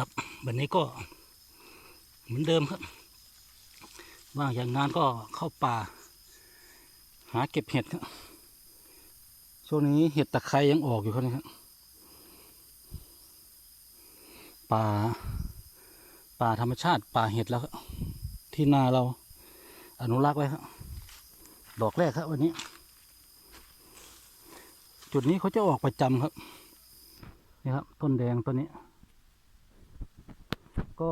ครับวันนี้ก็เหมือนเดิมครับ ว่างอย่างงานก็เข้าป่า หาเก็บเห็ดครับช่วงนี้เห็ดตะไคร้ยังออกอยู่ครับนะครับป่า ป่าธรรมชาติป่าเห็ดแล้วครับที่นาเราอนุรักษ์ไว้ครับดอกแรกครับวันนี้ จุดนี้เขาจะออกประจำครับนี่ครับ ต้นแดงต้นนี้ ก็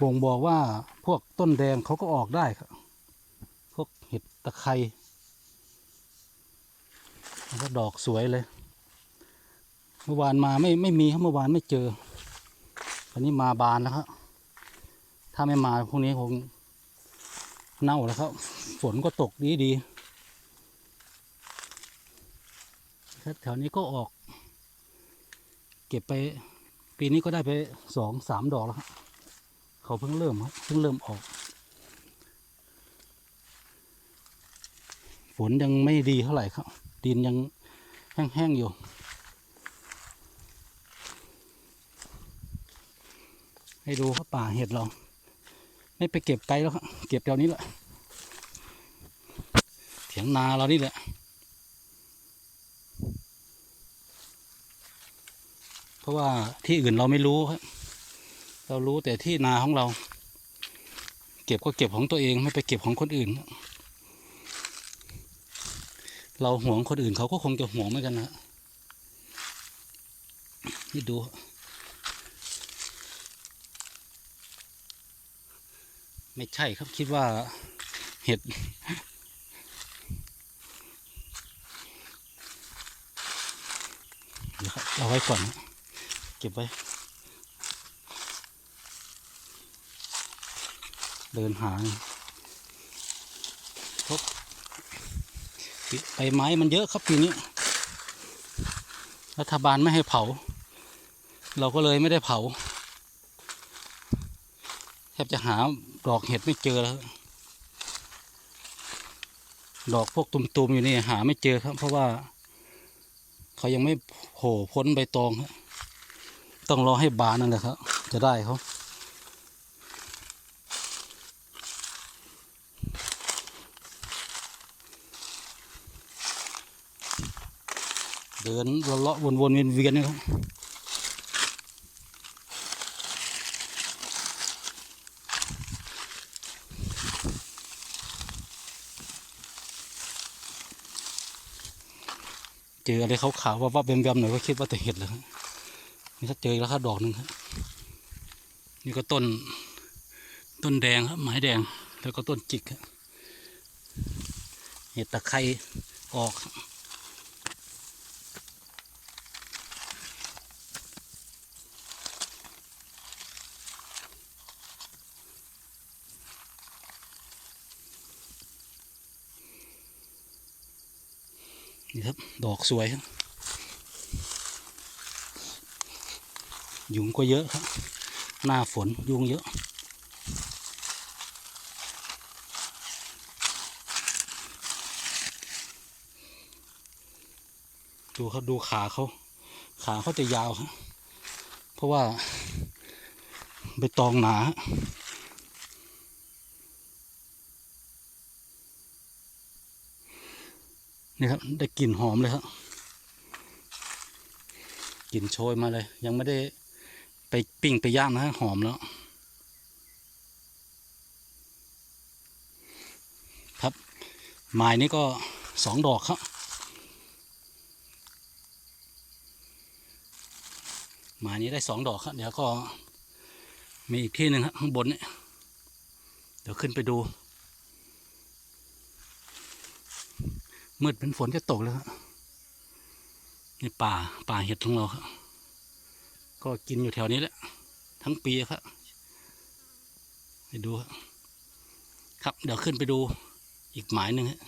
บ่งบอกว่าพวกต้นแดงเขาก็ออกได้ครับ พวกเห็ดตะไคร้แล้วก็ดอกสวยเลย เมื่อวานมาไม่ไม่มีครับเมื่อวานไม่เจอวันนี้มาบานแล้วครับ ถ้าไม่มาพวกนี้คงเน่าแล้วครับ ฝนก็ตกดีดีแถวนี้ก็ออก เก็บไป ปีนี้ก็ได้ไปสองสามดอกแล้วครับเขาเพิ่งเริ่มครับเพิ่งเริ่มออก ฝนยังไม่ดีเท่าไหร่ครับ ดินยังแห้งๆอยู่ ให้ดูครับป่าเห็ดเราไม่ไปเก็บไกลแล้วครับเก็บแถวนี้แหละเถียงนาเรานี่แหละ เพราะว่าที่อื่นเราไม่รู้ครับ เรารู้แต่ที่นาของเรา เก็บก็เก็บของตัวเองไม่ไปเก็บของคนอื่น เราห่วงคนอื่นเขาก็คงจะห่วงเหมือนกันนะนี่ดูไม่ใช่ครับคิดว่าเห็ด เดี๋ยวครับเอาไว้ก่อนนะ เก็บไว้ เดินหาพบใบไม้มันเยอะครับปีนี้ รัฐบาลไม่ให้เผา เราก็เลยไม่ได้เผา แทบจะหาดอกเห็ดไม่เจอแล้วดอกพวกตุ่มๆอยู่นี่หาไม่เจอครับ เพราะว่า เขายังไม่โผล่พ้นใบตองครับ ต้องรอให้บานนั่นแหละครับ จะได้เขาเดินเลาะวนๆเวียนๆนี่ครับเจออะไรขาวๆว่าว่าๆแบมๆหน่อยก็คิดว่าแต่เห็ดเลยครับ นี่ถ้าเจอแล้วครับดอกหนึ่งครับนี่ก็ต้นต้นแดงครับไม้แดงแล้วก็ต้นจิกครับเห็ดตะไคร้ออกนี่ครับ ดอกสวยครับ ยุงก็เยอะครับ หน้าฝนยุงเยอะดูเขาดูขาเขาขาเขาจะยาวครับเพราะว่าใบตองหนานี่ครับได้กลิ่นหอมเลยครับกลิ่นโชยมาเลย ยังไม่ได้ ไปปิ้งไปย่างนะหอมแล้ว ครับไม้นี้ก็สองดอกครับไม้นี้ได้สองดอกครับเดี๋ยวก็มีอีกที่หนึ่งครับข้างบนเนี่ยเดี๋ยวขึ้นไปดู มืดเป็นฝนจะตกแล้วครับนี่ป่าป่าเห็ดของเราครับ ก็กินอยู่แถวนี้แหละ ทั้งปีครับไปดูครับ เดี๋ยวขึ้นไปดูอีกหมายหนึ่งฮะ